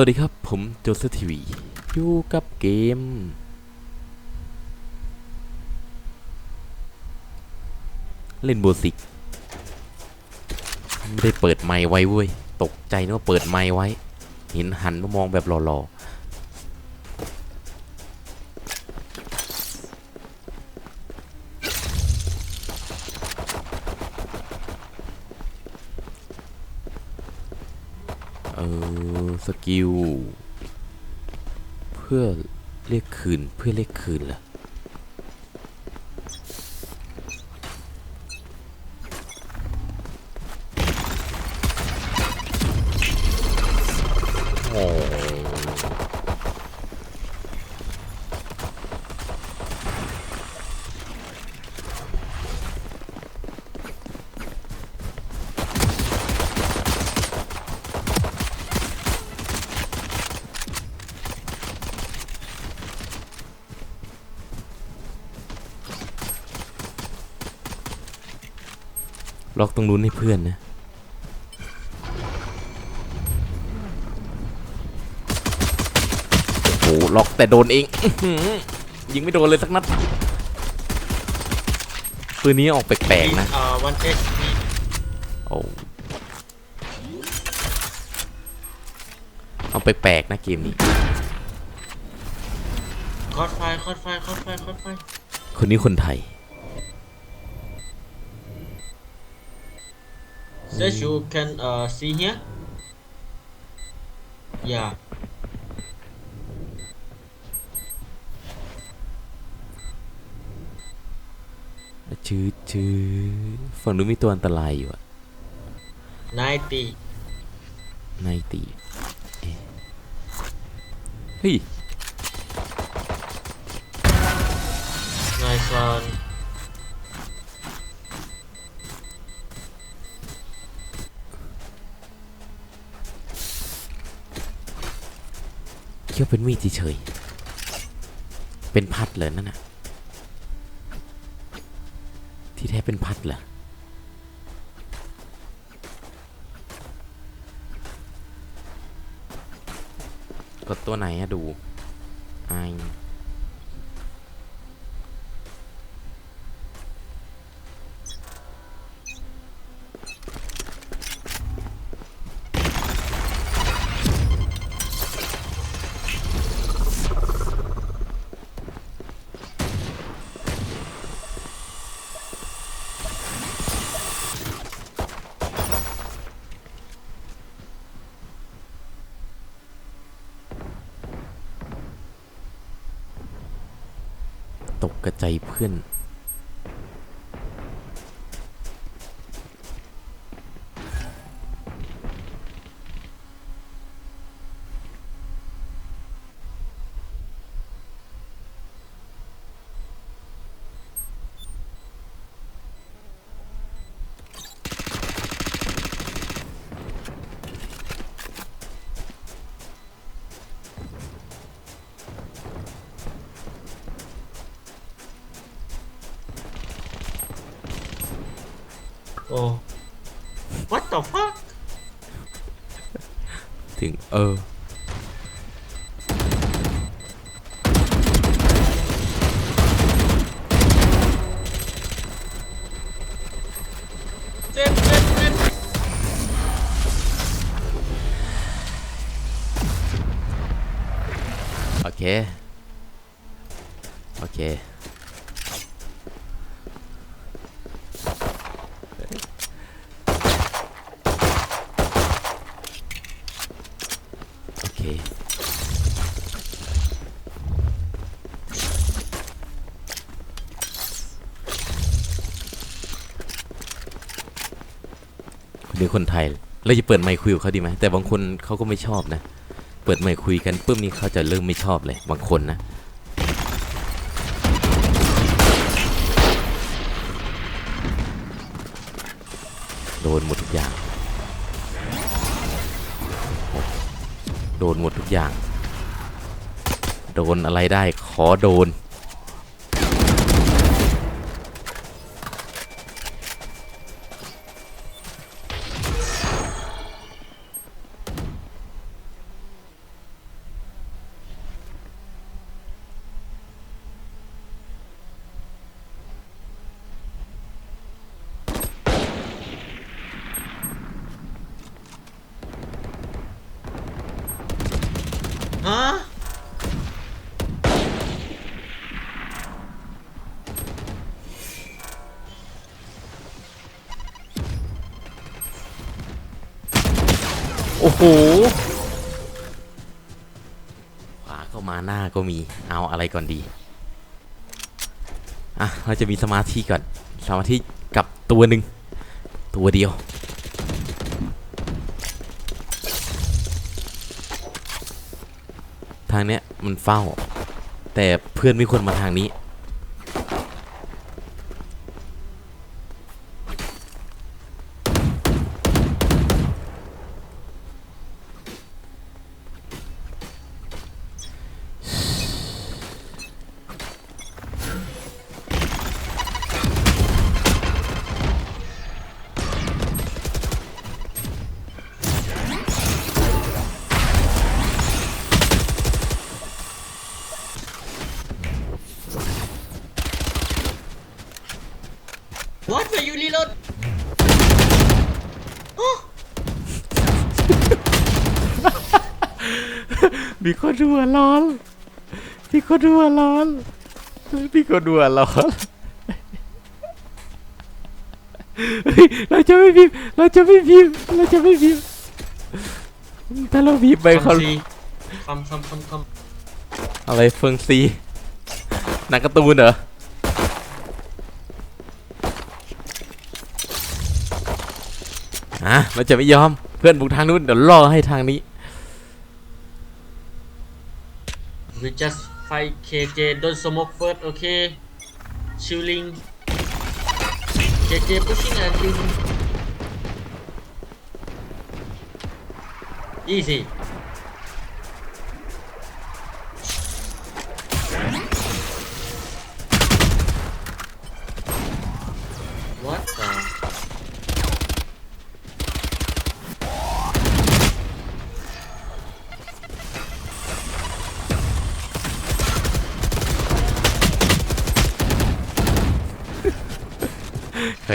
วัสดีครับ ผมโจเซทีวีอยู่กับเกม เล่นโบสิกไม่ได้เปิดไมค์ไว้เว้ย ตกใจนึกว่าเปิดไมค์ไว้ เห็นหันมามองแบบหล่อๆ เออ สกิล เพื่อเรียกคืนเพื่อเรียกคืนเหรอ ล็อกตรงนู้นให้เพื่อนนะโอ้โหล็อกแต่โดนเองอื้อหือยิงไม่โดนเลยสักนัดปืนนี้ออกแปลกๆนะ Uh, one HP. โอ้เอาแปลกๆนะเกมนี้ Caught fire, caught fire, caught fire, caught fire. คนนี้คนไทย Says you can uh see here. Yeah. ชื่อชื่อฝั่งนู้นมีตัวอันตรายอยู่อะ Ninety. ในตีเอ๊ะเฮ้ย Nice one. คิดว่าเป็นมีดเฉยๆเป็นพัดเลยนั่นน่ะ ที่แท้เป็นพัดเหรอกดตัวไหนอะดูไอ กกระใจเพื่อน Oh. What the fuck? ถึงเออ Zip, zip, zip. โอเค โอเค โอเคือคนไทยเราจะเปิดไมค์คุยกับเขาดีไหมแต่บางคนเขาก็ไม่ชอบนะ เปิดไมค์คุยกันปุ๊บนี้เขาจะเริ่มไม่ชอบเลยบางคนนะโดนหมดทุกอย่าง โดนหมดทุกอย่าง โดนอะไรได้ขอโดน โหขวาก็มาหน้าก็มีเอาอะไรก่อนดีอะเราจะมีสมาธิก่อนสมาธิกับตัวหนึ่งตัวเดียวทางเนี้ยมันเฝ้า แต่เพื่อนไมีคนมาทางนี้ What? Where you reload? Oh, มีคนหัวร้อนมีคนหัวร้อนมีคนหัวร้อนเฮ้ยเราจะไม่พิมพ์เราจะไม่พิมพ์เราจะไม่พิมพ์ถ้าเราพิมพ์ไปเขา come see. Come, come, come, come. อะไรเฟิงซีหนังการ์ตูนเหรออะเราจะไม่ยอมเพื่อนบุกทางนู้นเดี๋ยวล่อให้ทางนี้ We just fight KJ. Don't smoke first, okay? Chilling. KJ pushing and you. Easy.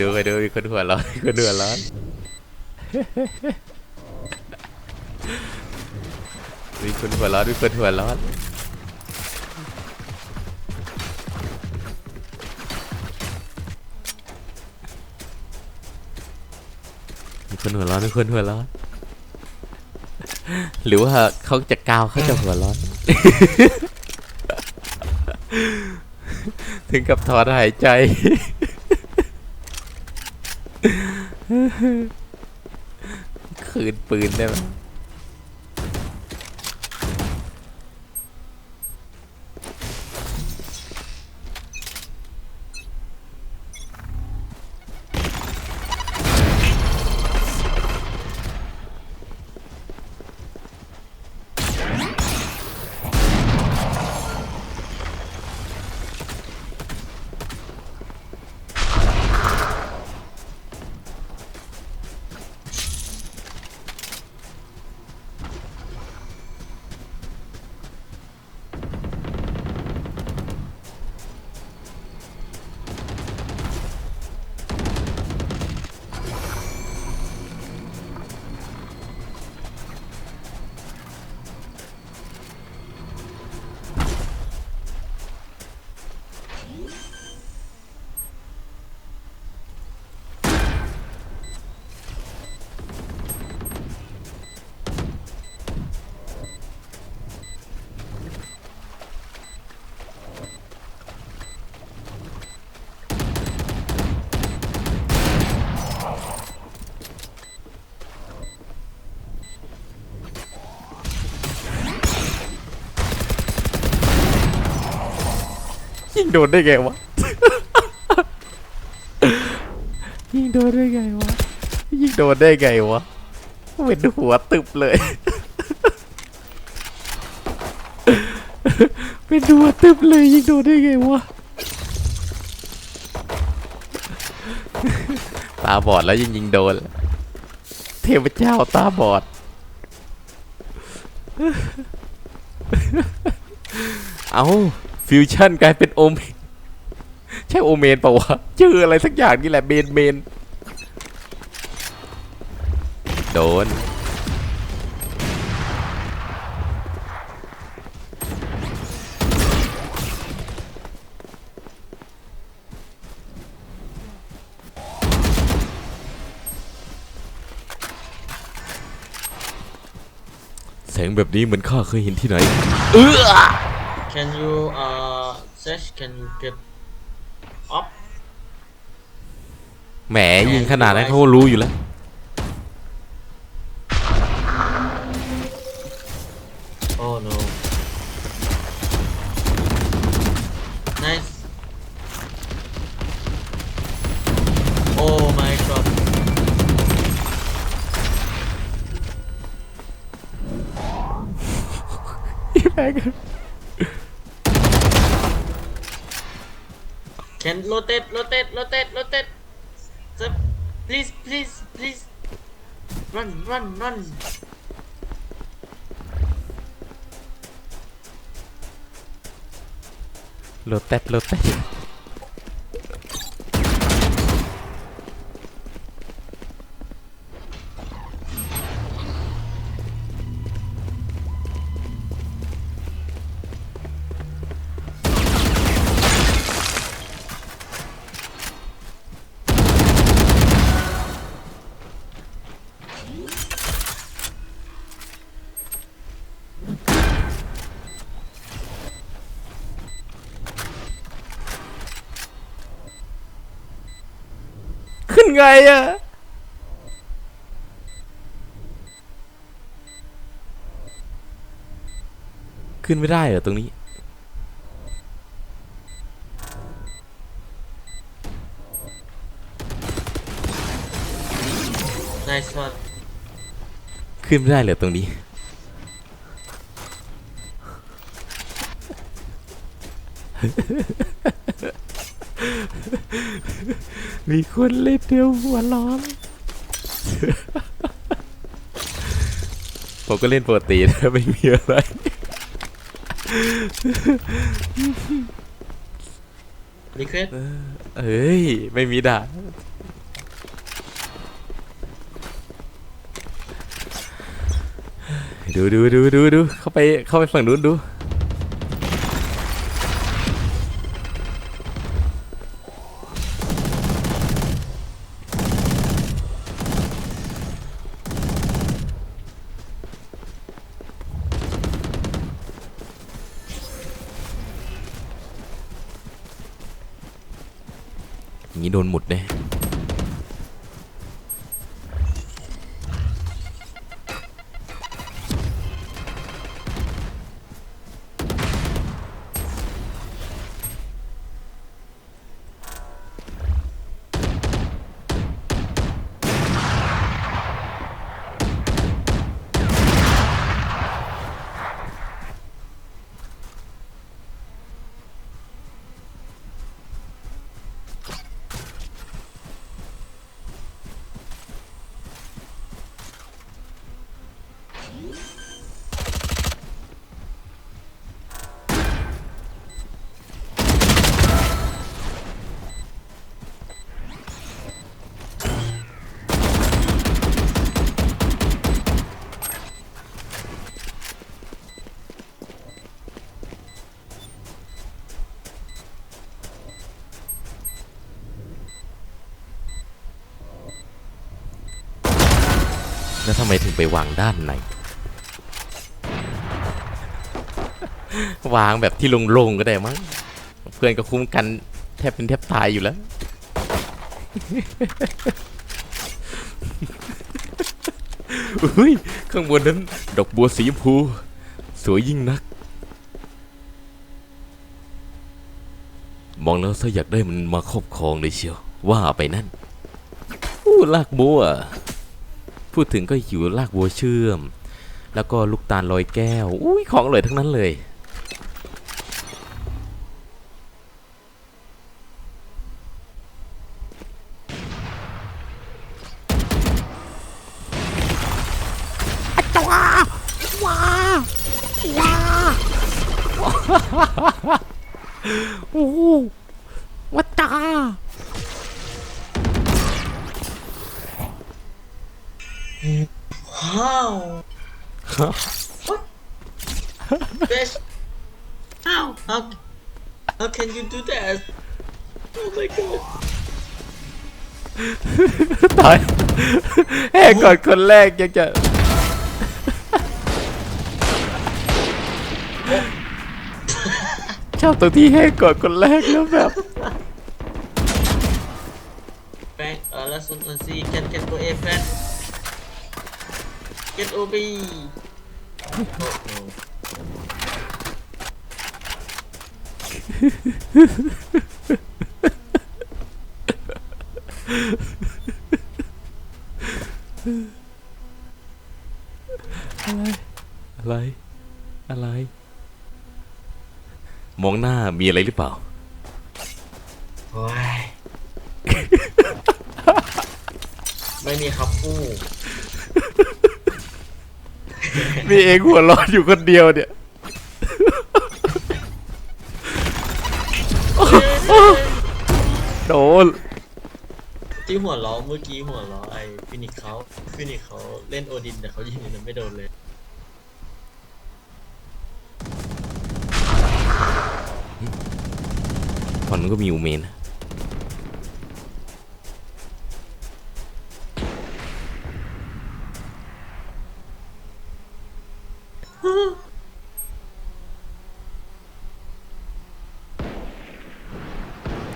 ดูเคยดูมีคนหัวร้อนมีคนหัวร้อนมีคนหัวร้อนมีคนหัวร้อนมีคนหัวร้อนมีคนหัวร้อน หรือว่าเขาจะกาวเขาจะหัวร้อน ถึงกับถอนหายใจ คืนปืนได้ไหม โดนได้ไงวะ ยิงโดนได้ไงวะ ยิงโดนได้ไงวะเป็นหัวตึบเลย เป็นหัวตึบเลยยิงโดนได้ไงวะ ตาบอดแล้วยิงยิงโดน เทพเจ้าตาบอดเอา ฟิวชั่นกลายเป็นโอเมนใช่โอเมนปล่าวะชื่ออะไรสักอย่างนี่แหละเบนเบนโดนแสงแบบนี้เหมือนข้าเคยเห็นที่ไหน เออ can you uh search can you get up แหมยิงขนาดนั้นเขาก็รู้อยู่แล้ว oh no nice oh my god can rotate rotate rotate rotate Sir, please please please. Run run run. โร ไงอะขึ้นไม่ได้เหรอตรงนี้ nice one ขึ้นไม่ได้เหรอตรงนี้ มีคนเล่นเดียวหัวร้อน ผมก็เล่นปกตินะไม่มีอะไร request เอ้ย ไม่มีด่าดูดูดูดูดูเข้าไปเข้าไปฝั่งนู้นดู นี้โดนหมุดแน่ แล้วทำไมถึงไปวางด้านในวางแบบที่โล่งๆก็ได้มั้งเพื่อนก็คุ้มกันแทบเป็นแทบตายอยู่แล้ว อุ้ยข้างบนนั้น ดอกบัวสีชมพู สวยยิ่งนัก มองแล้วถ้าอยากได้มันมาครอบครองเลยเชียว ว่าไปนั่นอู้ลากบัว พูดถึงก็หิวลากบัวเชื่อม แล้วก็ลูกตาลลอยแก้ว อุ้ยของอร่อยทั้งนั้นเลย can you do that Oh my god ตายแหกก่อนคนแรกยังจะ ชอบตรงที่แหกก่อนคนแรกแล้วแบบ Frank uh, last one on C can can go A Frank Get OB Oh no อะไร อะไร มองหน้ามีอะไรหรือเปล่า โอ้ย ไม่มีครับพูดมีเองหัวเร้อนอยู่คนเดียวเนี่ย โดนที่หัวล้อเมื่อกี้หัวล้อไอ้ฟินิกเขาฟินิกเขาเล่นโอดินแต่เขายิงมันไม่โดนเลยฝั่งนู้นก็มีอูเมนนะ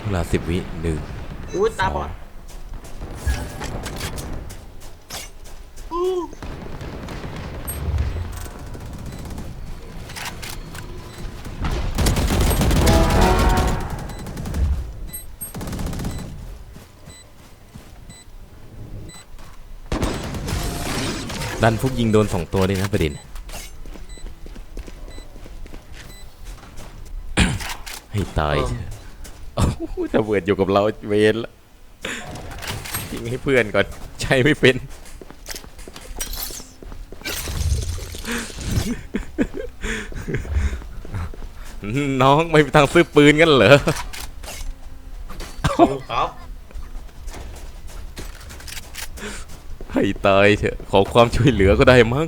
เว ลาสิบวิหนึ่งอุ้ยตาบอดอู้ดันฟุกยิงโดนสองตัวด้วยนะประเด็นให้ตาย เถอะโอ้โหแต่เวิร์ดอยู่กับเราเวนละยิงให้เพื่อนก่อนใช้ไม่เป็น น้องไม่มีทางซื้อปืนกันเหรอสู้ครับให้ตายเถอะขอความช่วยเหลือก็ได้มั้ง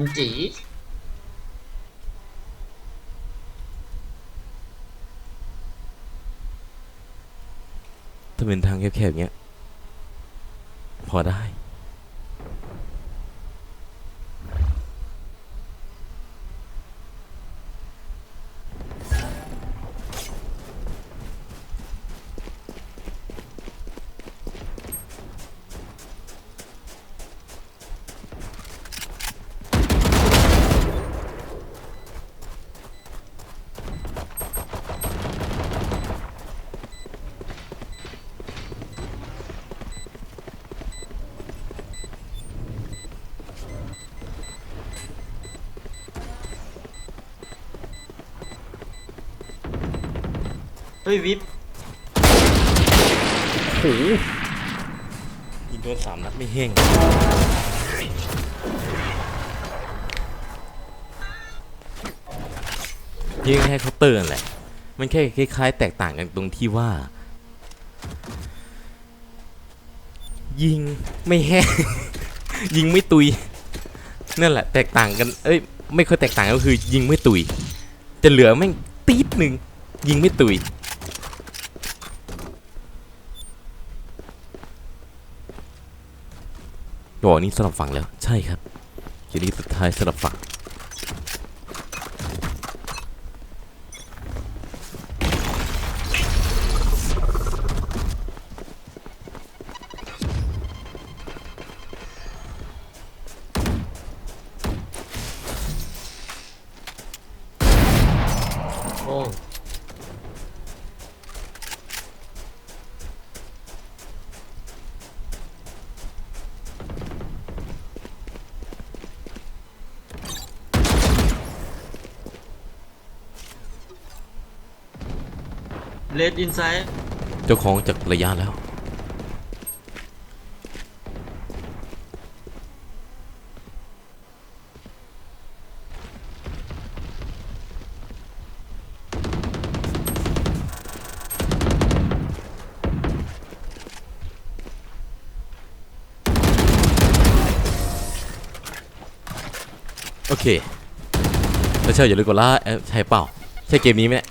มจีถ้าเป็นทางแคบๆเงี้ย พอได้ ฮ้ยวิปโอ้โหยิงโดนสามนัดไม่แห้งยิงแค่เคาเตือร์นั่นแหละ มันแค่คล้ายๆ แตกต่างกันตรงที่ว่า ยิงไม่แห้ง ยิงไม่ตุย นั่นแหละ แตกต่างกัน เอ้ย ไม่ค่อยแตกต่างก็คือ ยิงไม่ตุย จะเหลือแม่งตีดหนึ่งยิงไม่ตุย โอ้นี่สลับฝั่งแล้ว ใช่ครับทีนี้สุดท้ายสลับฝั่ง เลดอินไซด์เจ้าของจากระยะแล้ว โอเค แล้วเชื่ออย่าลืมกดไลค์เอ้ยใช่เปล่า ใช่เกมนี้ไหมเนี่ย